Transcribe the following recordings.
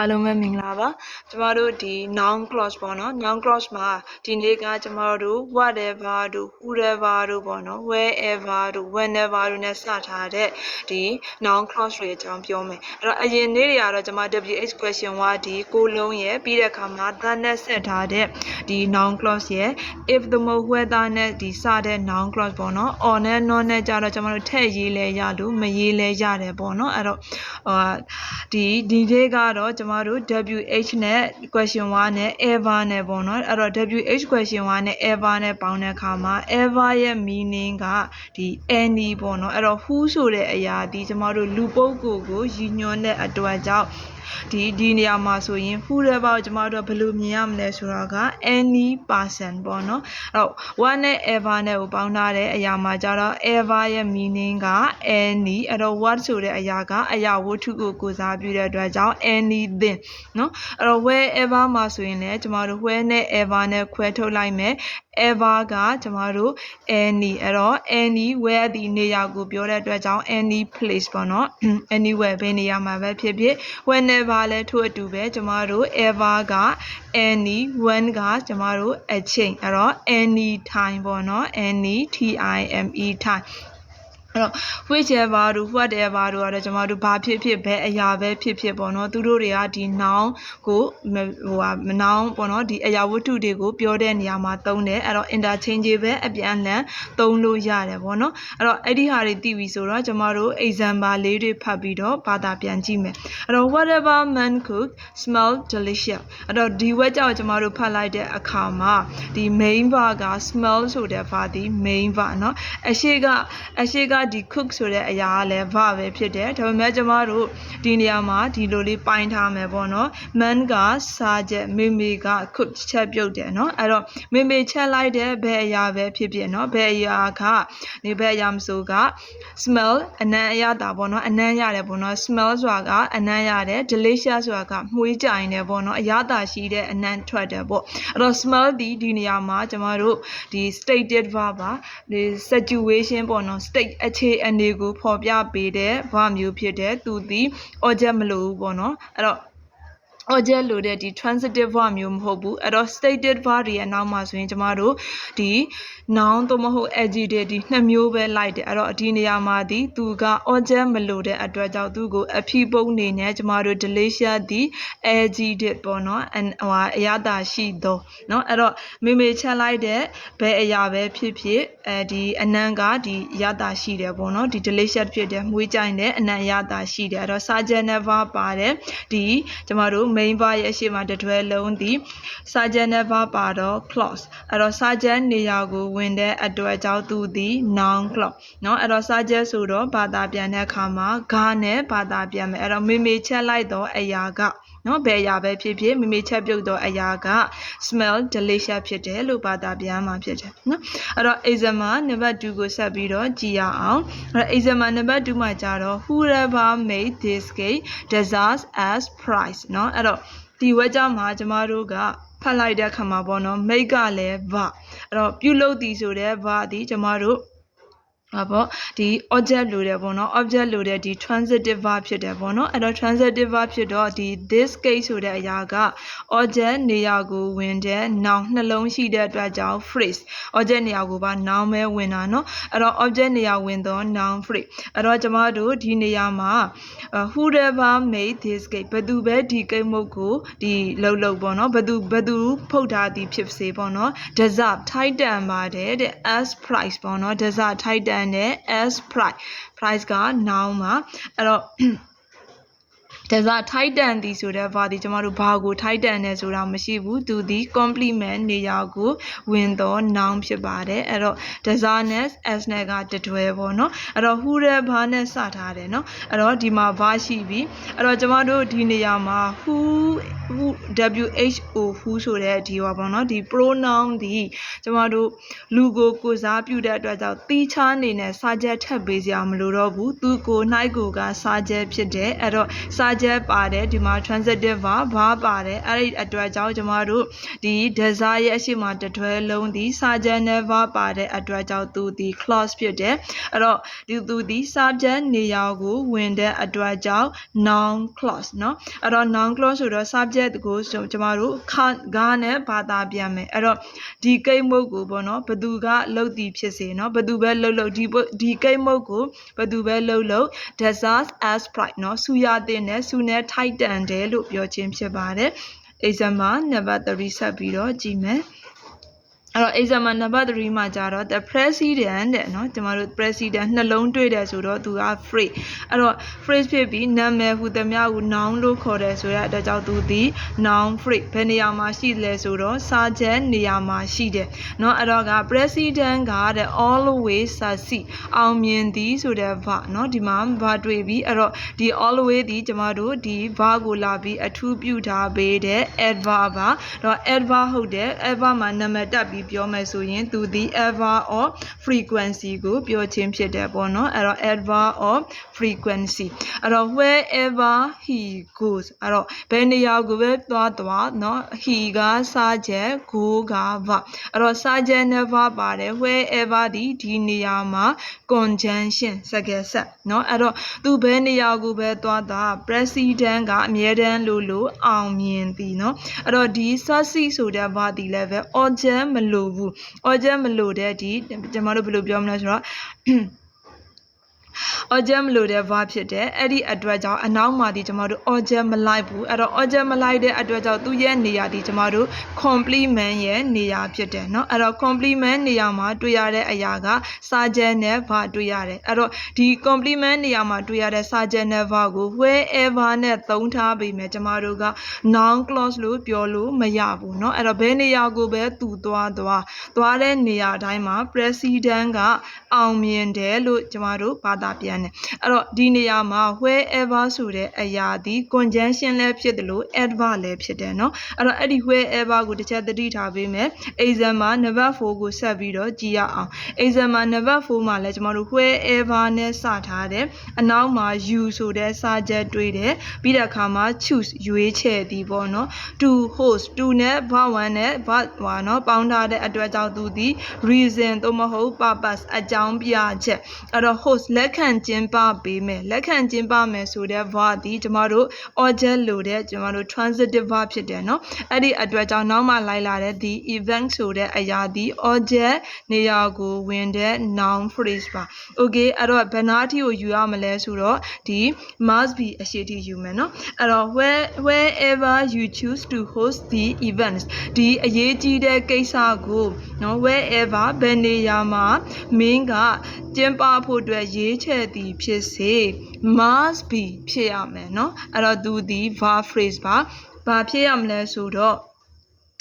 အားလုံးပဲမင်္ဂလာပါကျမတို့ဒီ noun clause ပေါ့နော် noun clause မှာဒီနေ့ကကျမတို့ whatever တို့ whoever တို့ပေါ့နော် wherever တို့ whenever တို့နဲ့စထားတဲ့ဒီ noun clause တွေအကြောင်းပြောမယ်အဲ့တော့အရင်နေ့တွေကတော့ကျမ WH question ဝါဒီကိုလုံးရဲ့ပြီးတဲ့အခါမှာ that နဲ့ဆက်ထားတဲ့ဒီ noun clause ရဲ့ if the mo whether နဲ့ဒီစတဲ့ noun clause ပေါ့နော် on နဲ့ non နဲ့ကြတော့ကျမတို့ထည့်ရေးလဲရလို့မရေးလဲရတယ်ပေါ့နော်အဲ့တော့အာဒီဒီနေ့ကတော့ကျမတို့ WH နဲ့ question 1နဲ့ ever နဲ့ပေါ့နော်အဲ့တော့ WH question 1နဲ့ ever နဲ့ပေါင်းတဲ့အခါမှာ ever ရဲ့ meaning ကဒီ any ပေါ့နော်အဲ့တော့ who ဆိုတဲ့အရာဒီကျမတို့လူပုဂ္ဂိုလ်ကိုရည်ညွှန်းတဲ့အတွက်ကြောင့် ဒီဒီနေရာမှာဆိုရင် who တဲ့ဘောက်ကျမတို့ကဘယ်လိုမြင်ရမလဲဆိုတော့က any person ပေါ့နော်အဲ့တော့ one နဲ့ ever နဲ့ကိုပေါင်းထားတဲ့အရာမှာကျတော့ ever ရဲ့ meaning က any အဲ့တော့ what ဆိုတဲ့အရာကအရာဝတ္ထုကိုကိုစားပြုတဲ့အတွက်ကြောင့် anything နော်အဲ့တော့ wherever မှာဆိုရင်လည်းကျမတို့ where နဲ့ ever နဲ့ခွဲထုတ်လိုက်မယ် ever ကကျမတို့ any အဲ့တော့ any where ဒီနေရာကိုပြောတဲ့အတွက်ကြောင့် any place ပေါ့နော် anywhere ဘယ်နေရာမှာပဲဖြစ်ဖြစ် whenever လည်းထို့အတူပဲကျမတို့ ever က any when ကကျမတို့အချိန်အဲ့တော့ any time ပေါ့နော် any t i m e time အဲ့တော့ whichever တို့ whatever တို့ကတော့ကျမတို့ဘာဖြစ်ဖြစ်ဘယ်အရာပဲဖြစ်ဖြစ်ပေါ့နော်သူတို့တွေကဒီ noun ကိုမဟိုဟာ noun ပေါ့နော်ဒီအရာဝတ္ထုတွေကိုပြောတဲ့နေရာမှာသုံးတယ်အဲ့တော့ interchangeable အပြန်အလှန်သုံးလို့ရတယ်ပေါ့နော်အဲ့တော့အဲ့ဒီဟာတွေသိပြီဆိုတော့ကျမတို့ example လေးတွေဖတ်ပြီးတော့ဘာသာပြန်ကြည့်မယ်အဲ့တော့ whatever man cook smell delicious အဲ့တော့ဒီဝက်ကြောင့်ကျမတို့ဖတ်လိုက်တဲ့အခါမှာဒီ main verb က smell ဆိုတဲ့ verb ဒီ main verb เนาะအရှိကအရှိက ဒီ cook ဆိုတဲ့အရာကလည်း verb ပဲဖြစ်တယ်ဒါပေမဲ့ကျမတို့ဒီနေရာမှာဒီလိုလေးပိုင်းထားမယ်ပေါ့နော် man ကစားချက်မေမေက cook ချက်ပြုတ်တယ်နော်အဲ့တော့မေမေချက်လိုက်တဲ့ဘယ်အရာပဲဖြစ်ဖြစ်နော်ဘယ်အရာကနေဘယ်အရာမဆိုက smell အနံ့အရတာပေါ့နော်အနံ့ရတယ်ပေါ့နော် smell ဆိုတာကအနံ့ရတယ် delicious ဆိုတာကမှုေးကြိုင်တယ်ပေါ့နော်အရသာရှိတဲ့အနံ့ထွက်တယ်ပေါ့အဲ့တော့ smell ဒီဒီနေရာမှာကျမတို့ဒီ stated verb ပါဒီ situation ပေါ့နော် state အခြေအနေကိုဖော်ပြပေးတဲ့ verb မျိုးဖြစ်တဲ့သူဒီ object မလို့ဘူးပေါ့နော်အဲ့တော့ object လို့တဲ့ဒီ transitive verb မျိုးမဟုတ်ဘူးအဲ့တော့ stated verb တွေရဲ့နောက်မှာဆိုရင်ကျမတို့ဒီ noun သို့မဟုတ် adjective ဒီနှစ်မျိုးပဲလိုက်တယ်အဲ့တော့ဒီနေရာမှာဒီသူက object မလို့တဲ့အတွက်ကြောင့်သူကိုအဖြစ်ပုံနေနဲ့ကျမတို့ delicious ဒီ adjective ပေါ့နော်အဟိုအရသာရှိသောเนาะအဲ့တော့မေမေချက်လိုက်တဲ့ဘယ်အရာပဲဖြစ်ဖြစ်အဲဒီအနံကဒီအရသာရှိတယ်ပေါ့နော်ဒီ delicious ဖြစ်တယ်မှုေးကြိုင်တဲ့အနံအရသာရှိတယ်အဲ့တော့ subject verb ပါတယ်ဒီကျမတို့ main verb ရဲ့အရှိမတတွဲလုံးဒီ subject verb ပါတော့ clause အဲ့တော့ subject နေရာကိုဝင်တဲ့အတွက်ကြောင့်သူဒီ noun clause เนาะအဲ့တော့ subject ဆိုတော့ဘာသာပြန်တဲ့အခါမှာဂါနဲ့ဘာသာပြန်မယ်အဲ့တော့မေမေချက်လိုက်တော့အရာက နော်ဘယ်အရာပဲဖြစ်ဖြစ်မိမိချက်ပြုတ်သောအရာက smell delicious ဖြစ်တယ်လို့ဘာသာပြန်မှာဖြစ်တယ်နော်အဲ့တော့ example နံပါတ်2ကိုဆက်ပြီးတော့ကြည့်ရအောင်အဲ့တော့ example နံပါတ်2မှာကြတော့ whoever made this cake deserves as prize နော်အဲ့တော့ဒီဝက်ကြောင့်မှာကျမတို့ကဖတ်လိုက်တဲ့အခါမှာပေါ့နော် make ကလည်း verb အဲ့တော့ပြုလုပ်သည်ဆိုတဲ့ verb ဒီကျမတို့ ဟာပေါ့ဒီ object လိုတယ်ပေါ့နော် object လိုတဲ့ဒီ transitive verb ဖြစ်တယ်ပေါ့နော်အဲ့တော့ transitive verb ဖြစ်တော့ဒီ this case ဆိုတဲ့အရာက object နေရာကိုဝင်တဲ့ noun နှလုံးရှိတဲ့အတွက်ကြောင့် phrase object နေရာကိုပါ noun ပဲဝင်တာနော်အဲ့တော့ object နေရာဝင်သော noun phrase အဲ့တော့ကျမတို့ဒီနေရာမှာ whoever made this case ဘသူပဲဒီကိမုတ်ကိုဒီလှုပ်လှုပ်ပေါ့နော်ဘသူဘသူဖုတ်ထားသည်ဖြစ်စေပေါ့နော် deserve titan ပါတယ်တဲ့ as price ပေါ့နော် deserve titan က်တန်တဲ့ as price price က noun ပါအဲ့တော့ ဒါဆိုထိုက်တန်သည်ဆိုတဲ့ဘာဒီကျမတို့ဘာကိုထိုက်တန်တယ်ဆိုတာမရှိဘူးသူဒီ complement နေရာကိုဝင်တော့ noun ဖြစ်ပါတယ်အဲ့တော့ designers as နဲ့ကတတွဲပေါ့နော်အဲ့တော့ who တဲ့ဘာနဲ့စထားတယ်နော်အဲ့တော့ဒီမှာဘာရှိပြီအဲ့တော့ကျမတို့ဒီနေရာမှာ who who who who ဆိုတဲ့ဒီပါပေါ့နော်ဒီ pronoun ဒီကျမတို့လူကိုကိုစားပြုတဲ့အတွက်ကြောင့်တီးခြားနေနဲ့စာချက်ထပ်ပေးစရာမလိုတော့ဘူးသူကိုနှိုက်ကိုကစာချက်ဖြစ်တယ်အဲ့တော့စာ ချက်ပါတယ်ဒီမှာ transitive verb verb ပါတယ်အဲ့ဒီအတွက်ကြောင့်ကျမတို့ဒီ desire ရဲ့အရှိမတတွဲလုံးဒီစာချက်နဲ့ verb ပါတဲ့အတွက်ကြောင့်သူဒီ clause ဖြစ်တယ်အဲ့တော့ဒီသူဒီ subject နေရာကိုဝင်တဲ့အတွက်ကြောင့် noun clause เนาะအဲ့တော့ noun clause ဆိုတော့ subject ကိုကျမတို့ခါနဲ့ဘာသာပြန်မယ်အဲ့တော့ဒီကိတ်မုတ်ကိုပေါ့နော်ဘသူကလှုပ်တည်ဖြစ်စေเนาะဘသူပဲလှုပ်လှုပ်ဒီဒီကိတ်မုတ်ကိုဘသူပဲလှုပ်လှုပ် deserves as pride เนาะစူရတဲ့နဲ့ စူနဲ့ထိုက်တန်တယ်လို့ပြောခြင်းဖြစ်ပါတယ် example number 3ဆက်ပြီးတော့ကြည့်မယ် အဲ့တော့ example number 3မှာကြတော့ the president တဲ့နော်ကျမတို့ president နှလုံးတွေ့တယ်ဆိုတော့သူက phrase အဲ့တော့ phrase ဖြစ်ပြီးနာမည်ဟူသမျှကို noun လို့ခေါ်တယ်ဆိုတဲ့အတွက်ကြောင့်သူသည် noun phrase ဘယ်နေရာမှာရှိလဲဆိုတော့စာချက်နေရာမှာရှိတယ်နော်အဲ့တော့က president ကတဲ့ always succeed အောင်မြင်သည်ဆိုတဲ့ verb နော်ဒီမှာ verb တွေ့ပြီးအဲ့တော့ဒီ always ဒီကျမတို့ဒီ verb ကိုလာပြီးအထူးပြုထားပေးတဲ့ adverb ပါတော့ adverb ဟုတ်တယ် adverb မှာနာမည်တက်ပြီးပြောမယ်ဆိုရင်သူဒီ adverb of frequency ကိုပြောခြင်းဖြစ်တယ်ပေါ့နော်အဲ့တော့ adverb of frequency အဲ့တော့ wherever he goes အဲ့တော့ဘယ်နေရာကိုပဲသွားသွားเนาะ he ကစားချက် go က verb အဲ့တော့စားချက် never ပါတယ် wherever ဒီဒီနေရာမှာ conjunction စကားဆက်เนาะအဲ့တော့သူဘယ်နေရာကိုပဲသွားသွား president ကအမြဲတမ်းလို့လို့အောင်မြင်သည်เนาะအဲ့တော့ဒီ succeed ဆိုတဲ့ verb ဒီလည်းပဲ object မလိုဘူး object မလိုတဲ့ဒီကျွန်တော်တို့ဘယ်လိုပြောမလဲဆိုတော့ object မလို့တဲ့ verb ဖြစ်တယ်အဲ့ဒီအတွက်ကြောင့်အနောက်မှာဒီကျမတို့ object မလိုက်ဘူးအဲ့တော့ object မလိုက်တဲ့အတွက်ကြောင့်သူ့ရဲ့နေရာဒီကျမတို့ complement ရဲ့နေရာဖြစ်တယ်เนาะအဲ့တော့ complement နေရာမှာတွေ့ရတဲ့အရာကစာချက်နဲ့ verb တွေ့ရတယ်အဲ့တော့ဒီ complement နေရာမှာတွေ့ရတဲ့စာချက်နဲ့ verb ကို wherever နဲ့သုံးထားပေမဲ့ကျမတို့က noun clause လို့ပြောလို့မရဘူးเนาะအဲ့တော့ဘယ်နေရာကိုပဲသူသွားသွားသွားတဲ့နေရာတိုင်းမှာ president ကအောင်မြင်တယ်လို့ကျမတို့ဘာသာ ပြန်တယ်အဲ့တော့ဒီနေရာမှာ wherever ဆိုတဲ့အရာဒီ conjunction လည်းဖြစ်တယ်လို့ adverb လည်းဖြစ်တယ်เนาะအဲ့တော့အဲ့ဒီ wherever ကိုတစ်ချက်သတိထားပေးမယ် exam မှာ number 4ကိုဆက်ပြီးတော့ကြည့်ရအောင် exam မှာ number 4မှာလည်းကျမတို့ wherever နဲ့စထားတယ်အနောက်မှာ you ဆိုတဲ့စာချက်တွေ့တယ်ပြီးတဲ့အခါမှာ choose ရွေးချယ်သည်ပေါ့နော် to host to နဲ့ verb 1နဲ့ verb 1เนาะပေါင်းထားတဲ့အတွက်ကြောင့်သူဒီ reason သို့မဟုတ် purpose အကြောင်းပြချက်အဲ့တော့ host လက်ခံ ခံကျင်းပပေးမယ်လက်ခံကျင်းပမယ်ဆိုတဲ့ verb ဒီကျမတို့ object လို့တဲ့ကျမတို့ transitive verb ဖြစ်တယ်နော်အဲ့ဒီအတွက်ကြောင့်နောက်မှလိုက်လာတဲ့ဒီ event ဆိုတဲ့အရာဒီ object နေရာကိုဝင်တဲ့ noun phrase ပါ okay အဲ့တော့ဘယ်နာထိကိုယူရမလဲဆိုတော့ဒီ must be အရှိတိယူမယ်နော်အဲ့တော့ where wherever you choose to host the events ဒီအရေးကြီးတဲ့ကိစ္စကိုနော် wherever ဘယ်နေရာမှာ main ကကျင်းပဖို့အတွက်ရေးချယ်သည်ဖြစ်စေ must be ဖြစ်ရမယ်เนาะအဲ့တော့သူဒီ verb phrase ပါဘာဖြစ်ရမလဲဆိုတော့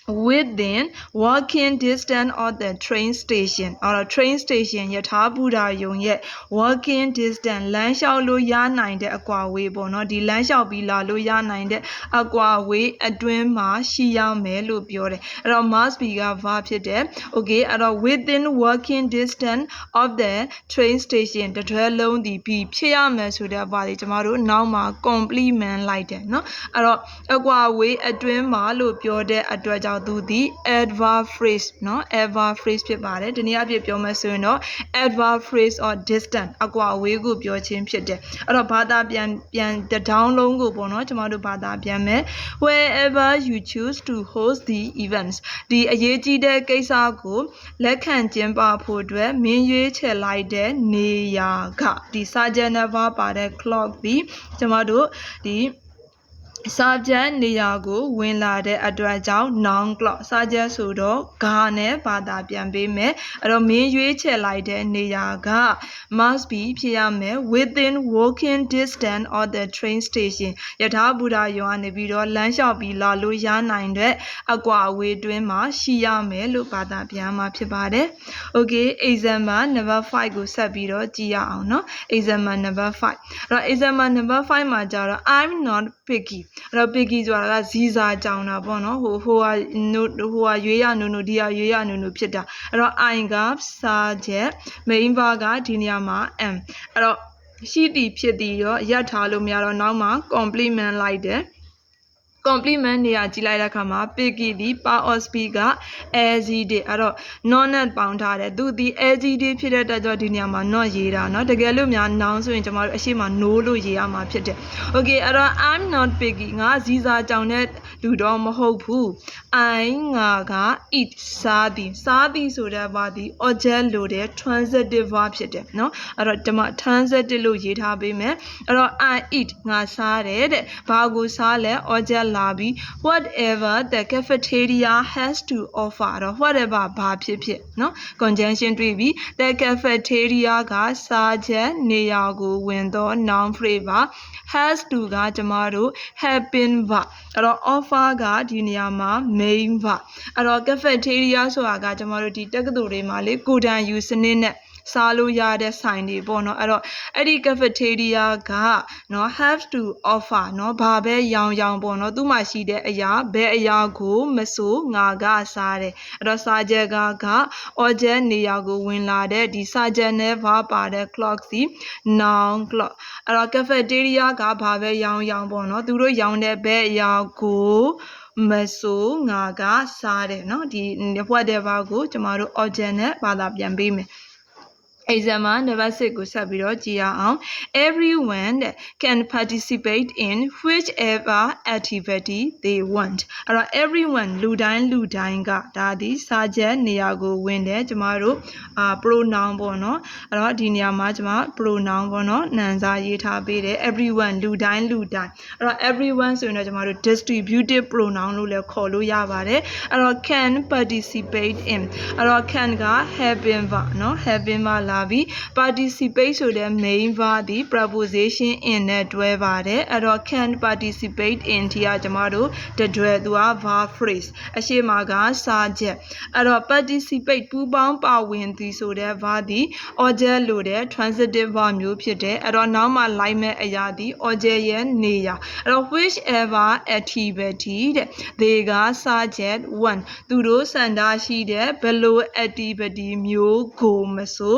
within walking distance of the train station အော်တော့ train station ယထာဘူတာယုံရဲ့ walking distance လမ်းလျှောက်လို့ရနိုင်တဲ့အကွာအဝေးပေါ့နော်ဒီလမ်းလျှောက်ပြီးလာလို့ရနိုင်တဲ့အကွာအဝေးအတွင်းမှာရှိရမယ်လို့ပြောတယ်အဲ့တော့ must be က verb ဖြစ်တယ် okay အဲ့တော့ within walking distance of the train station တတွဲလုံးဒီပြီးဖြစ်ရမယ်ဆိုတဲ့ဘာတွေကျမတို့နောက်မှာ complement လိုက်တယ်เนาะအဲ့တော့အကွာအဝေးအတွင်းမှာလို့ပြောတဲ့အတွက်ကြောင့် သူဒီ adverb phrase เนาะ adverb phrase ဖြစ်ပါတယ်ဒီနေ့အဖြစ်ပြောမယ်ဆိုရင်တော့ adverb phrase or distance အကွာအဝေးကိုပြောခြင်းဖြစ်တယ်အဲ့တော့ဘာသာပြန်ပြန်တစ်ဒေါင်းလုံးကိုပေါ့နော်ကျမတို့ဘာသာပြန်မယ် wherever you choose to host the events ဒီအရေးကြီးတဲ့ကိစ္စကိုလက်ခံကျင်းပဖို့အတွက်မင်းရွေးချယ်လိုက်တဲ့နေရာကဒီစာဂျန်နဗာပါတဲ့ clock ဒီကျမတို့ဒီ subject နေရာကိုဝင်လာတဲ့အတွက်ကြောင့် noun clause subject ဆိုတော့ဂါနဲ့ဘာသာပြန်ပေးမယ်အဲ့တော့မင်းရွေးချယ်လိုက်တဲ့နေရာက must be ဖြစ်ရမယ် within walking distance of the train station ယထာဘူတာယုံကနေပြီးတော့လမ်းလျှောက်ပြီးလာလို့ရနိုင်တဲ့အကွာအဝေးတွင်းမှာရှိရမယ်လို့ဘာသာပြန်မှာဖြစ်ပါတယ် okay example number 5ကိုဆက်ပြီးတော့ကြည့်ရအောင်เนาะ example number 5အဲ့တော့ example number 5မှာကြတော့ i'm not picky အဲ့တော့ picky ဆိုတာကဇီစာကြောင်တာပေါ့နော်ဟိုဟိုဟာနို့ဟိုဟာရွေးရနုံနုံဒီဟာရွေးရနုံနုံဖြစ်တာအဲ့တော့ i ကစာချက် main verb ကဒီနေရာမှာ am အဲ့တော့ရှိသည်ဖြစ်သည်ရောရပ်ထားလို့မရတော့နောက်မှာ complement လိုက်တယ် complement နေရာကြည့်လိုက်တဲ့အခါမှာ picky ဒီ power of speed က az တဲ့အဲ့တော့ non နဲ့ပေါင်းထားတယ်သူဒီ az တဲ့ဖြစ်တဲ့အတွက်ကြောင့်ဒီနေရာမှာ not ရေးတာเนาะတကယ်လို့များ noun ဆိုရင်ကျွန်တော်တို့အရှိမ no လို့ရေးရမှာဖြစ်တယ် okay အဲ့တော့ i'm not picky ငါဇီစာကြောင်တဲ့လူတော့မဟုတ်ဘူး i ငါက eat စားသည်စားသည်ဆိုတဲ့ဘာသည် object လို့တဲ့ transitive verb ဖြစ်တယ်เนาะအဲ့တော့ဒီမှာ transitive လို့ရေးထားပေးမယ်အဲ့တော့ i eat ငါစားတယ်တဲ့ဘာကိုစားလဲ object လာပြီး whatever the cafeteria has to offer တော့ whatever ဘာဖြစ်ဖြစ်เนาะ conjunction တွေ့ပြီး the cafeteria ကစားချက်နေရာကိုဝင်သော noun phrase ပါ has to ကကျမတို့ have been ပါအဲ့တော့ offer ကဒီနေရာမှာ main ပါအဲ့တော့ cafeteria ဆိုတာကကျမတို့ဒီတက္ကသိုလ်တွေမှာလေကိုတန်ယူစနစ်နဲ့ စားလို့ရတဲ့ဆိုင်တွေပေါ့နော်အဲ့တော့အဲ့ဒီ cafeteria ကနော် have to offer နော်ဘာပဲရောင်ရောင်ပေါ့နော်သူ့မှာရှိတဲ့အရာဘယ်အရာကိုမဆိုငါကစားတယ်အဲ့တော့စားချက်ကက object နေရာကိုဝင်လာတဲ့ဒီစားချက်နဲ့ဘာပါတဲ့ clock စီ noun clock အဲ့တော့ cafeteria ကဘာပဲရောင်ရောင်ပေါ့နော်သူတို့ရောင်တဲ့ဘယ်အရာကိုမဆိုငါကစားတယ်เนาะဒီ whatever ကိုကျမတို့ object နဲ့ဘာသာပြန်ပေးမယ် exam မှာ number 6ကိုဆက်ပြီးတော့ကြည့်ရအောင် everyone that can participate in whichever activity they want အဲ့တော့ everyone လူတိုင်းလူတိုင်းကဒါဒီစာချက်နေရာကိုဝင်တယ်ကျမတို့အာ pronoun ပေါ့နော်အဲ့တော့ဒီနေရာမှာကျမ pronoun ပေါ့နော်နံစာရေးထားပေးတယ် everyone လူတိုင်းလူတိုင်းအဲ့တော့ everyone ဆိုရင်တော့ကျမတို့ distributive pronoun လို့လည်းခေါ်လို့ရပါတယ်အဲ့တော့ can participate in အဲ့တော့ can က have been ပါနော် have been ပါလာပြီး participate ဆိုတဲ့ main verb ဒီ preposition in နဲ့တွဲပါတယ်အဲ့တော့ can participate in ဒီကကျမတို့တတွဲသူက verb phrase အရှိမကစာချက်အဲ့တော့ participate ပူးပေါင်းပါဝင်သည်ဆိုတဲ့ verb ဒီ object လို့တဲ့ transitive verb မျိုးဖြစ်တယ်အဲ့တော့နောက်မှလိုက်မဲ့အရာဒီ object ရဲ့နေရာအဲ့တော့ whichever activity တဲ့ they ကစာချက် one သူတို့စန္ဒရှိတဲ့ဘယ်လို activity မျိုးကိုမဆို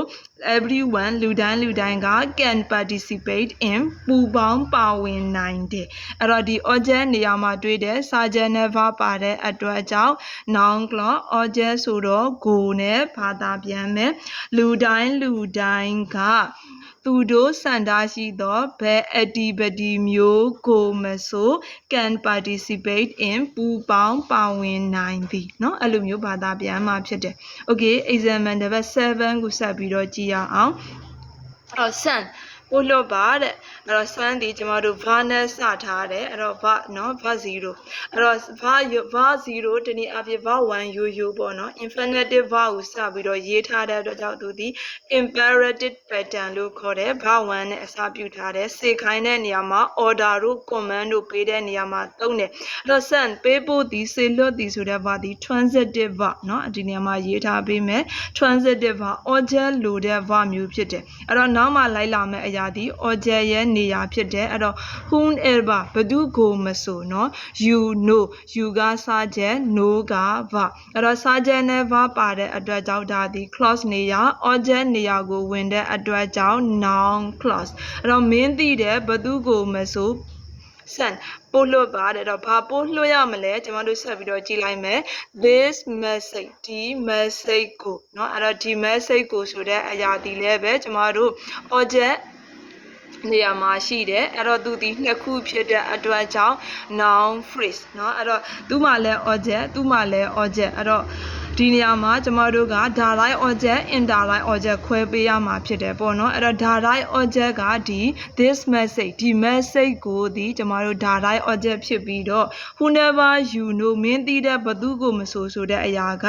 everyone လူတိုင်းလူတိုင်းက can participate in ပူပေါင်းပါဝင်နိုင်တယ်အဲ့တော့ဒီ object နေရာမှာတွေ့တဲ့စာချက်နဲ့ verb ပါတဲ့အတွက်ကြောင့် noun clause object ဆိုတော့ go နဲ့ဘာသာပြန်မယ်လူတိုင်းလူတိုင်းက သူတို့စန္ဒရှိသောဘယ် activity မျိုးကိုမဆို can participate in ပူပေါင်းပါဝင်နိုင်သည်เนาะအဲ့လိုမျိုးဘာသာပြန်မှာဖြစ်တယ် okay example number 7ကိုဆက်ပြီးတော့ကြည့်ရအောင်အော် sun ပို့လွတ်ပါတဲ့အဲ့တော့စွမ်းဒီကျမတို့ va နဲ့စထားတယ်အဲ့တော့ va နော် va 0အဲ့တော့ va va 0တနည်းအားဖြင့် va 1ရိုးရိုးပေါ့နော် infinitive va ကိုစပြီးတော့ရေးထားတဲ့အတွက်ကြောင့်သူဒီ imperative pattern လို့ခေါ်တယ် va 1နဲ့အစပြုထားတယ်စေခိုင်းတဲ့နေရာမှာ order တို့ command တို့ပေးတဲ့နေရာမှာသုံးတယ်အဲ့တော့ send ပေးဖို့ဒီစေလွတ်ဒီဆိုတဲ့ va ဒီ transitive va နော်ဒီနေရာမှာရေးထားပေးမယ် transitive va object လိုတဲ့ va မျိုးဖြစ်တယ်အဲ့တော့နောက်မှလိုက်လာမယ့်အရဒီ object ရဲ့နေရာဖြစ်တယ်အဲ့တော့ whomever ဘသူကိုမဆိုเนาะ you know you ကစားချက် know က va အဲ့တော့စားချက်နဲ့ va ပါတဲ့အတွက်ကြောင့်ဒါဒီ clause နေရာ object နေရာကိုဝင်တဲ့အတွက်ကြောင့် noun clause အဲ့တော့မင်းသိတဲ့ဘသူကိုမဆို send ပို့လွှတ်ပါတဲ့တော့ဘာပို့လွှတ်ရမလဲကျွန်တော်တို့ဆက်ပြီးတော့ကြည့်လိုက်မယ် this message ဒီ message ကိုเนาะအဲ့တော့ဒီ message ကိုဆိုတဲ့အရာဒီလည်းပဲကျွန်တော်တို့ object နေရာမှာရှိတယ်အဲ့တော့သူဒီနှစ်ခုဖြစ်တဲ့အတွက်ကြောင့် noun phrase เนาะအဲ့တော့သူ့မှာလဲ object သူ့မှာလဲ object အဲ့တော့ ဒီနေရာမှာကျမတို့က direct object indirect object ခွဲပေးရမှာဖြစ်တယ်ပေါ့နော်အဲ့တော့ direct object ကဒီ this message ဒီ message ကိုဒီကျမတို့ direct object ဖြစ်ပြီးတော့ whenever you know မင်းသိတဲ့ဘသူကိုမဆိုဆိုတဲ့အရာက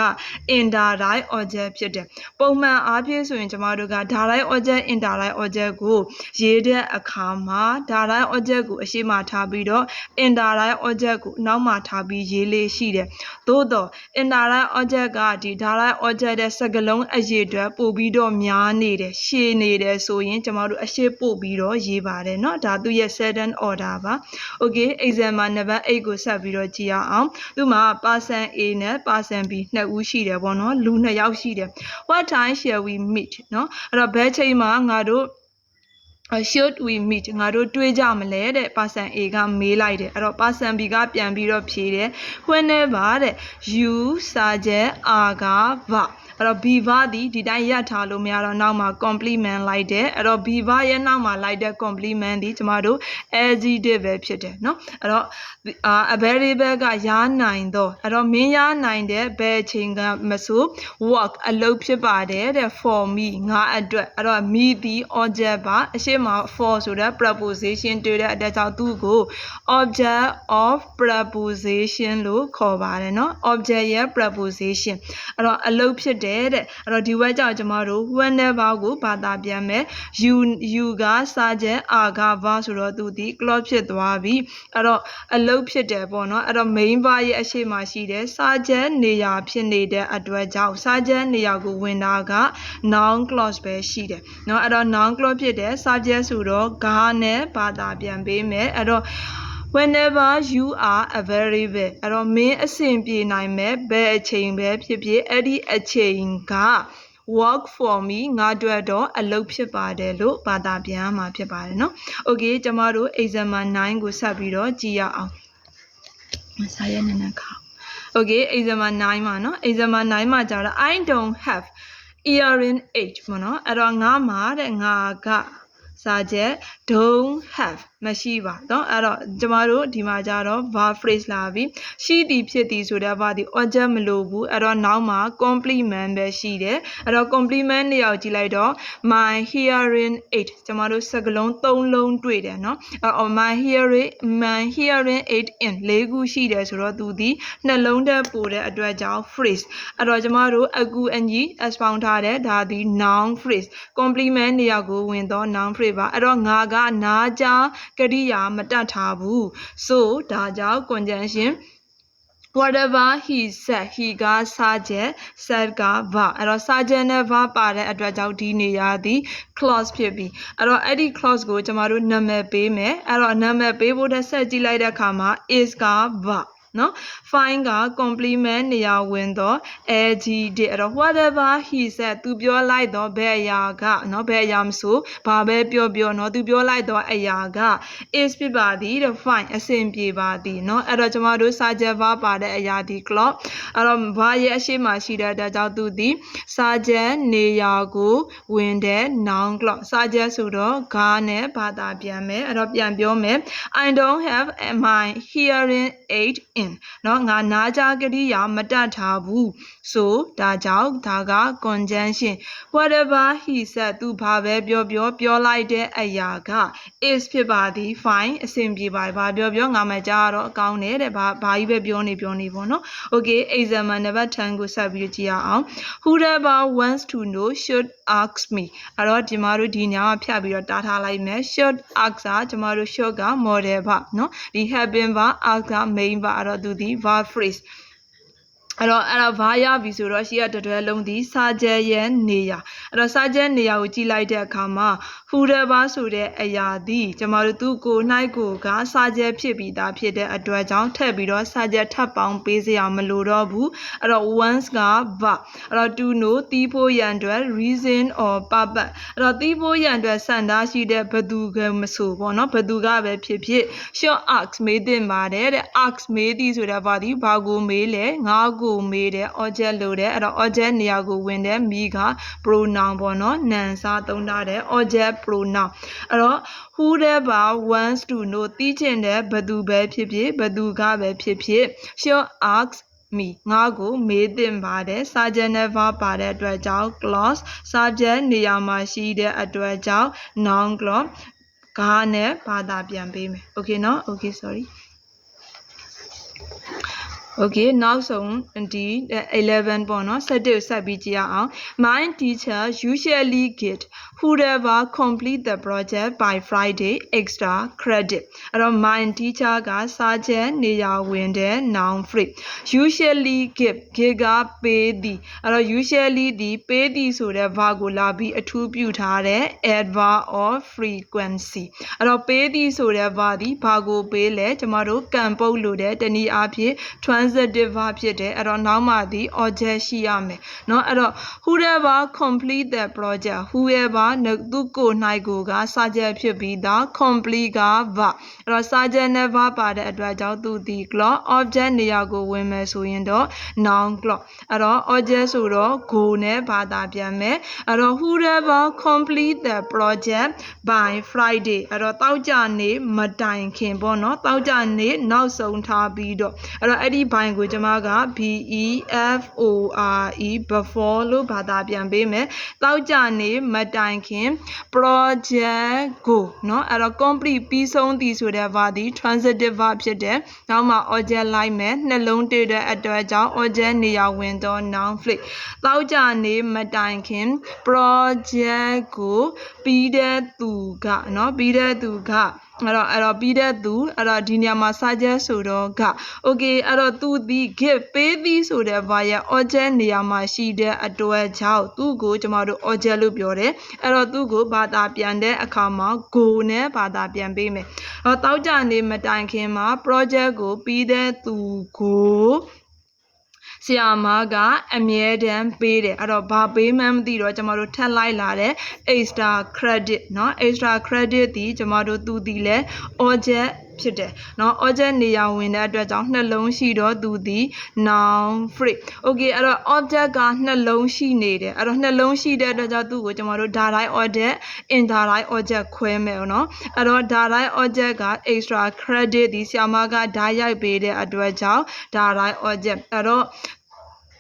indirect object ဖြစ်တယ်ပုံမှန်အားဖြင့်ဆိုရင်ကျမတို့က direct object indirect object ကိုရေးတဲ့အခါမှာ direct object ကိုအရှိမထားပြီးတော့ indirect object ကိုအနောက်မှာထားပြီးရေးလေးရှိတယ်သို့တော့ indirect object ကဒီ direct object တဲ့စကားလုံးအရေးအတွက်ပို့ပြီးတော့များနေတယ်ရှည်နေတယ်ဆိုရင်ကျမတို့အရှိပို့ပြီးတော့ရေးပါတယ်เนาะဒါသူရဲ့ second order ပါ okay exam မှာ number 8ကိုဆက်ပြီးတော့ကြည့်ရအောင်သူမှာ person A နဲ့ person B နှစ်ဦးရှိတယ်ပေါ့နော်လူနှစ်ယောက်ရှိတယ် what time shall we meet เนาะအဲ့တော့ဘယ်ချိန်မှာငါတို့ Uh, should we meet ငါတို့တွေ့ကြမလဲတဲ့ person A ကမေးလိုက်တယ်အဲ့တော့ person B ကပြန်ပြီးတော့ဖြေတယ် whenever တဲ့ you စာချက် are က verb အဲ့တော့ be verb ဒီဒီတိုင်းရပ်ထားလို့မရတော့နောက်မှာ complement လိုက်တယ်အဲ့တော့ be verb ရဲ့နောက်မှာလိုက်တဲ့ complement ဒီကျမတို့ adjective ပဲဖြစ်တယ်เนาะအဲ့တော့အာ available ကရနိုင်တော့အဲ့တော့မင်းရနိုင်တဲ့ဘယ်အချိန်ကမဆို work အလုပ်ဖြစ်ပါတယ်တဲ့ for me ငါအတွက်အဲ့တော့ me ဒီ object ပါအရှိမ for ဆိုတဲ့ preposition တွေ့တဲ့အတွက်ကြောင့်သူ့ကို object of preposition လို့ခေါ်ပါတယ်เนาะ object ရဲ့ preposition အဲ့တော့အလုပ်ဖြစ်တယ် တဲ့အဲ့တော့ဒီဝက်ကြောင့်ကျမတို့ whenever ကိုဘာသာပြန်မယ် you you ကစာချက် are က verb ဆိုတော့သူဒီ clause ဖြစ်သွားပြီအဲ့တော့အလုပ်ဖြစ်တယ်ပေါ့เนาะအဲ့တော့ main verb ရဲ့အရှိမရှိတယ်စာချက်နေရာဖြစ်နေတဲ့အတွက်ကြောင့်စာချက်နေရာကိုဝင်တာက noun clause ပဲရှိတယ်เนาะအဲ့တော့ noun clause ဖြစ်တဲ့ subject ဆိုတော့ ga နဲ့ဘာသာပြန်ပေးမယ်အဲ့တော့ whenever you are available အဲ့တော့မင်းအဆင်ပြေနိုင်မဲ့ဘယ်အချိန်ပဲဖြစ်ဖြစ်အဲ့ဒီအချိန်က work for me ငါတို့တော့အလုပ်ဖြစ်ပါတယ်လို့ဘာသာပြန်ရမှာဖြစ်ပါတယ်เนาะ okay ကျမတို့ exam 9ကိုဆက်ပြီးတော့ကြည့်ရအောင်စာရဲနည်းနည်းခါ okay exam 9မှာเนาะ exam 9မှာကျတော့ I don't have earring 8ပေါ့เนาะအဲ့တော့ငါမှာတဲ့ငါကစာချက် don't have မရှိပါတော့အဲ့တော့ကျမတို့ဒီမှာကြတော့ verb phrase လာပြီရှိသည်ဖြစ်သည်ဆိုတဲ့ verb ဒီ object မလိုဘူးအဲ့တော့နောက်မှာ complement ပဲရှိတယ်အဲ့တော့ complement နေရာကိုကြည့်လိုက်တော့ my hearing aid ကျမတို့စကားလုံး၃လုံးတွေ့တယ်เนาะအဲ့တော့ my hearing my hearing aid in ၄ခုရှိတယ်ဆိုတော့သူဒီနှလုံးတက်ပို့တဲ့အတွက်ကြောင့် phrase အဲ့တော့ကျမတို့အကူအညီ expound ထားတဲ့ဒါဒီ noun phrase complement နေရာကိုဝင်တော့ noun phrase ပါအဲ့တော့ငါကနားကြား ကရိယာမတတ်ထားဘူး so ဒါကြောင့် conjunction whatever he said he ကစာချက် said က verb အဲ့တော့စာချက်နဲ့ verb ပါတဲ့အတွက်ကြောင့်ဒီနေရာသည် clause ဖြစ်ပြီအဲ့တော့အဲ့ဒီ clause ကိုကျမတို့နာမည်ပေးမယ်အဲ့တော့နာမည်ပေးဖို့တဲ့ဆက်ကြည့်လိုက်တဲ့အခါမှာ is က verb နော် find က complement နေရာဝင်တော့ ag တဲ့အဲ့တော့ whatever he said သူပြောလိုက်တော့ဘယ်အရာကနော်ဘယ်အရာမဆိုဘာပဲပြောပြောနော်သူပြောလိုက်တော့အရာက is ဖြစ်ပါသည်တဲ့ fine အဆင်ပြေပါသည်နော်အဲ့တော့ကျမတို့စာချက်ဘာပါတဲ့အရာဒီ clock အဲ့တော့ဘာရဲ့အရှိမရှိတဲ့အတွက်ကြောင့်သူဒီစာချက်နေရာကိုဝင်တဲ့ noun clock စာချက်ဆိုတော့ ga နဲ့ဘာသာပြန်မယ်အဲ့တော့ပြန်ပြောမယ် I don't have my hearing aid in เนาะငါနားကြားကရိယာမတတ်ထားဘူး so ဒါကြောင့်ဒါက conjunction whatever he said သူဘာပဲပြောပြောပြောလိုက်တဲ့အရာက is ဖြစ်ပါသည် fine အဆင်ပြေပါတယ်ဘာပြောပြောငါမကြားတော့အကောင်းတယ်တဲ့ဘာဘာကြီးပဲပြောနေပြောနေပေါ့နော် okay exam number 10ကိုဆက်ပြီးကြည့်ရအောင် whoever wants to know should ask me အဲ့တော့ဒီမှာတို့ဒီညာမှာဖြတ်ပြီးတော့တားထားလိုက်မယ် should ask ကကျမတို့ should က model ပါနော်ဒီ have been ပါ ask က main ပါအဲ့တော့ ော့သူဒီ verb phrase အဲ့တော့အဲ့တော့ဘာရပြီဆိုတော့ရှေ့ကတတွဲလုံးဒီစာချက်ရဲ့နေရာအဲ့တော့စာချက်နေရာကိုကြည့်လိုက်တဲ့အခါမှာဟူရဘာဆိုတဲ့အရာသည်ကျမတို့သူ့ကို၌ကိုကစာချက်ဖြစ်ပြီးသားဖြစ်တဲ့အတွက်ကြောင့်ထည့်ပြီးတော့စာချက်ထပ်ပေါင်းပေးစရာမလိုတော့ဘူးအဲ့တော့ once က verb အဲ့တော့ to know တီးဖို့ရန်အတွက် reason or purpose အဲ့တော့တီးဖို့ရန်အတွက်စံသားရှိတဲ့ဘသူကမဆိုပေါ့နော်ဘသူကပဲဖြစ်ဖြစ် short ask မေးတင်ပါတယ်တဲ့ ask မေးသည်ဆိုတာဘာဒီဘာကိုမေးလဲငါကမေးတယ် object လို့တယ်အဲ့တော့ object နေရာကိုဝင်တယ်မိက pronoun ပေါ့နော်နာမ်စာသုံးထားတဲ့ object pronoun အဲ့တော့ whoever wants to know သိချင်တဲ့ဘသူပဲဖြစ်ဖြစ်ဘသူကပဲဖြစ်ဖြစ် short ask me ငါကိုမေးတင်ပါတယ်စာချက်နဲ့ verb ပါတဲ့အတွက်ကြောင့် clause subject နေရာမှာရှိတဲ့အတွက်ကြောင့် noun clause ကနဲ့ဘာသာပြန်ပေးမယ် okay เนาะ okay sorry Okay နောက်ဆုံးဒီ 11ပေါ့နော်7ကိုဆက်ပြီးကြည့်ရအောင် My teacher usually get whoever complete the project by Friday extra credit အဲ့တော့ my teacher ကစာချက်နေရာဝင်တဲ့ noun phrase usually give give ကပေးသည်အဲ့တော့ usually ဒီပေးသည်ဆိုတဲ့ verb ကိုလာပြီးအထူးပြုထားတဲ့ adverb of frequency အဲ့တော့ပေးသည်ဆိုတဲ့ verb ဒီဘာကိုပေးလဲကျမတို့ကံပုတ်လို့တဲ့တနည်းအားဖြင့် transitive verb ဖြစ်တယ်အဲ့တော့နောက်မှဒီ object ရှိရမယ်เนาะအဲ့တော့ whoever complete the project whoever သူကိုယ်၌ကိုက subject ဖြစ်ပြီးသား complete က verb အဲ့တော့ subject နဲ့ verb ပါတဲ့အတွက်ကြောင့်သူဒီ clause object နေရာကိုဝင်မယ်ဆိုရင်တော့ noun clause အဲ့တော့ object ဆိုတော့ go နဲ့ဘာသာပြန်မယ်အဲ့တော့ whoever complete the project by friday အဲ့တော့တောက်ကြနေမတိုင်ခင်ပေါ့နော်တောက်ကြနေနောက်ဆုံးထားပြီးတော့အဲ့တော့အဲ့ဒီ by ကိုကျွန်မက b e f o r e before လို့ဘာသာပြန်ပေးမယ်တောက်ကြနေမတိုင်ခင် project ကိုเนาะအဲ့တော့ complete ပြီးဆုံးသည်ဆိုတဲ့ verb ဒီ transitive verb ဖြစ်တယ်နောက်မှ object လိုက်မယ်နှလုံးတွေ့တဲ့အတွက်ကြောင့် object နေရာဝင်တော့ noun phrase တောက်ကြနေမတိုင်ခင် project ကိုပြီးတဲ့သူကเนาะပြီးတဲ့သူက အဲ့တော့အဲ့တော့ပြီးတဲ့သူအဲ့တော့ဒီနေရာမှာ suggest ဆိုတော့က okay အဲ့တော့သူဒီ give ပေးသည်ဆိုတဲ့ verb ရဲ့ object နေရာမှာရှိတဲ့အတွက်ကြောင့်သူ့ကိုကျမတို့ object လို့ပြောတယ်အဲ့တော့သူ့ကိုဘာသာပြန်တဲ့အခါမှာ go နဲ့ဘာသာပြန်ပေးမယ်အဲ့တော့တောက်ကြနေမတိုင်ခင်မှာ project ကိုပြီးတဲ့သူကိုဆ ရာမကအမြဲတမ်းပေးတယ်အဲ့တော့ဘာပေးမှန်းမသိတော့ကျမတို့ထပ်လိုက်လာတဲ့ extra credit เนาะ extra credit ဒီကျမတို့သူဒီလဲ object ဖြစ်တယ်เนาะ object နေရာဝင်တဲ့အတွက်ကြောင့်နှလုံးရှိတော့သူဒီ noun phrase okay အဲ့တော့ object ကနှလုံးရှိနေတယ်အဲ့တော့နှလုံးရှိတဲ့အတွက်ကြောင့်သူ့ကိုကျမတို့ direct object indirect object ခွဲမယ်เนาะအဲ့တော့ direct object က extra credit ဒီဆရာမကဓာတ်ရိုက်ပေးတဲ့အတွက်ကြောင့် direct object အဲ့တော့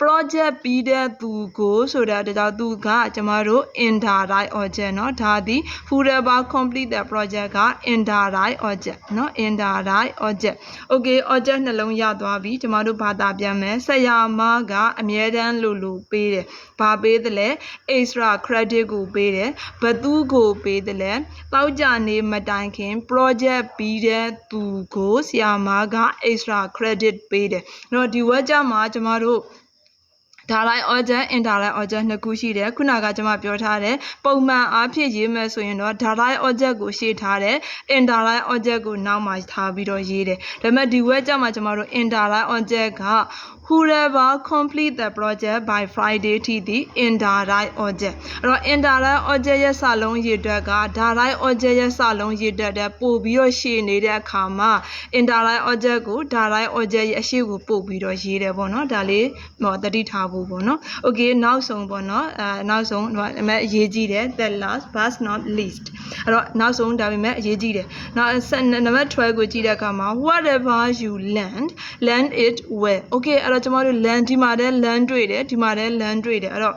project ပြီးတဲ့သူကိုဆိုတဲ့အတွက်ကြောင့်သူကကျမတို့ indirect object เนาะဒါသည် whoever complete the project က indirect object เนาะ indirect object okay object နှလုံးရသွားပြီကျမတို့ဘာသာပြန်မယ်ဆရာမကအမြဲတမ်းလို့လို့ပေးတယ်ဘာပေးတယ်လဲ extra credit ကိုပေးတယ်ဘသူကိုပေးတယ်လဲတောက်ကြနေမတိုင်ခင် project ပြီးတဲ့သူကိုဆရာမက extra credit ပေးတယ်အဲ့တော့ဒီ web ကြမှာကျမတို့ direct object indirect object နှစ်ခုရှိတယ်ခုနကကျွန်မပြောထားတယ်ပုံမှန်အားဖြင့်ရေးမယ်ဆိုရင်တော့ direct object ကိုရှေ့ထားတယ် indirect object ကိုနောက်မှာထားပြီးတော့ရေးတယ်ဒါပေမဲ့ဒီ web ကြမှာကျွန်မတို့ indirect object က whoever complete the project by friday ထိသည် indirect object အဲ့တော့ indirect object ရဲ့စလုံးရည်အတွက်က direct object ရဲ့စလုံးရည်အတွက်တဲ့ပို့ပြီးတော့ရှေ့နေတဲ့အခါမှာ indirect object ကို direct object ရဲ့အရှိကိုပို့ပြီးတော့ရေးတယ်ပေါ့နော်ဒါလေးဟောတတိထားဖို့ပေါ့နော် okay နောက်ဆုံးပေါ့နော်အဲနောက်ဆုံးဟိုအမေအရေးကြီးတယ် the last but not least အဲ့တော့နောက်ဆုံးဒါပေမဲ့အရေးကြီးတယ်နောက်နံပါတ်12ကိုကြည့်တဲ့အခါမှာ whatever you land land it well okay အဲ့တော့ကျမတို့ land ဒီမှာတဲ့ land တွေ့တယ်ဒီမှာတဲ့ land တွေ့တယ်အဲ့တော့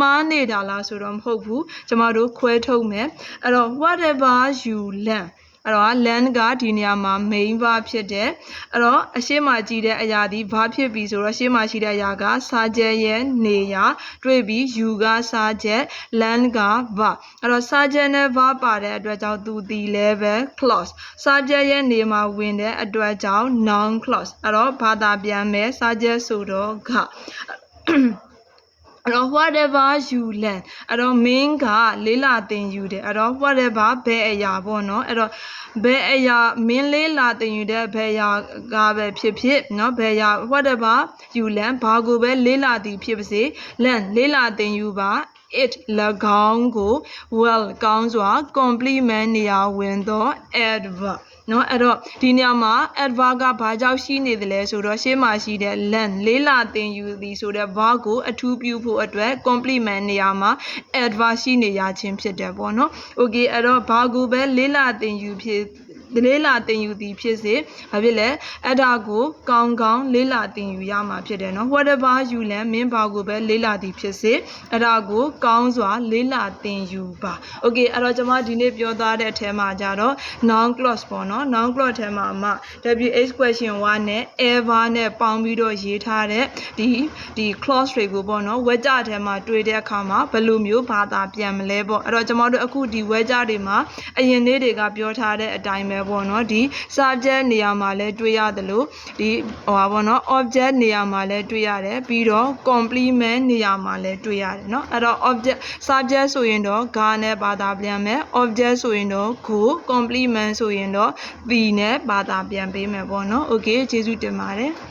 မှားနေတာလားဆိုတော့မဟုတ်ဘူးကျမတို့ခွဲထုတ်မယ်အဲ့တော့ whatever you land အဲ့တော့ land ကဒီနေရာမှာ main verb ဖြစ်တယ်အဲ့တော့အရှိမကြည့်တဲ့အရာဒီ verb ဖြစ်ပြီဆိုတော့ရှေ့မှာရှိတဲ့အရာကစာချက်ရဲ့နေရာတွေ့ပြီး you ကစာချက် land က verb အဲ့တော့စာချက်နဲ့ verb ပါတဲ့အတွက်ကြောင့်သူဒီ level clause စာချက်ရဲ့နေမှာဝင်တဲ့အတွက်ကြောင့် noun clause အဲ့တော့ဘာသာပြန်မယ်စာချက်ဆိုတော့က အဲ့တော့ whatever you learn အဲ့တော့ main ကလေးလာသင်ယူတယ်အဲ့တော့ whatever ဘယ်အရာပေါ့နော်အဲ့တော့ဘယ်အရာ main လေးလာသင်ယူတဲ့ဘယ်အရာကပဲဖြစ်ဖြစ်နော်ဘယ်အရာ whatever you learn ဘာကိုပဲလေးလာသည်ဖြစ်ပါစေ learn လေးလာသင်ယူပါ it ၎င်းကို well ကောင်းစွာ complement နေရာဝင်သော adverb เนาะအဲ့တော့ဒီနေရာမှာ adverb ကဘာကြောင့်ရှိနေသလဲဆိုတော့ရှေ့မှာရှိတဲ့ learn လေးလာသင်ယူသည်ဆိုတဲ့ verb ကိုအထူးပြုဖို့အတွက် complement နေရာမှာ adverb ရှိနေရခြင်းဖြစ်တယ်ပေါ့နော် okay အဲ့တော့ဘာကိုပဲလေးလာသင်ယူဖြစ် လေးလာတင်ယူသည်ဖြစ်စေဘာဖြစ်လဲအဲ့ဒါကိုကောင်းကောင်းလေးလာတင်ယူရမှာဖြစ်တယ်နော် whatever you learn မင်းဘာကိုပဲလေးလာသည်ဖြစ်စေအဲ့ဒါကိုကောင်းစွာလေးလာတင်ယူပါ okay အဲ့တော့ကျွန်မဒီနေ့ပြောသားတဲ့အထဲမှာကြတော့ noun clause ပေါ့နော် noun clause ထဲမှာအမ WH question 1နဲ့ ever နဲ့ပေါင်းပြီးတော့ရေးထားတဲ့ဒီဒီ clause တွေကိုပေါ့နော်ဝက်ကြထဲမှာတွေ့တဲ့အခါမှာဘယ်လိုမျိုးဘာသာပြန်မလဲပေါ့အဲ့တော့ကျွန်တော်တို့အခုဒီဝက်ကြတွေမှာအရင်နေ့တွေကပြောထားတဲ့အတိုင်းပဲပေါ့နော်ဒီ subject နေရာမှာလည်းတွေ့ရတယ်လို့ဒီဟိုပါပေါ့နော် object နေရာမှာလည်းတွေ့ရတယ်ပြီးတော့ complement နေရာမှာလည်းတွေ့ရတယ်เนาะအဲ့တော့ object subject ဆိုရင်တော့ ga နဲ့ဘာသာပြန်မယ် object ဆိုရင်တော့ go complement ဆိုရင်တော့ be နဲ့ဘာသာပြန်ပေးမယ်ပေါ့နော် okay ကျေးဇူးတင်ပါတယ်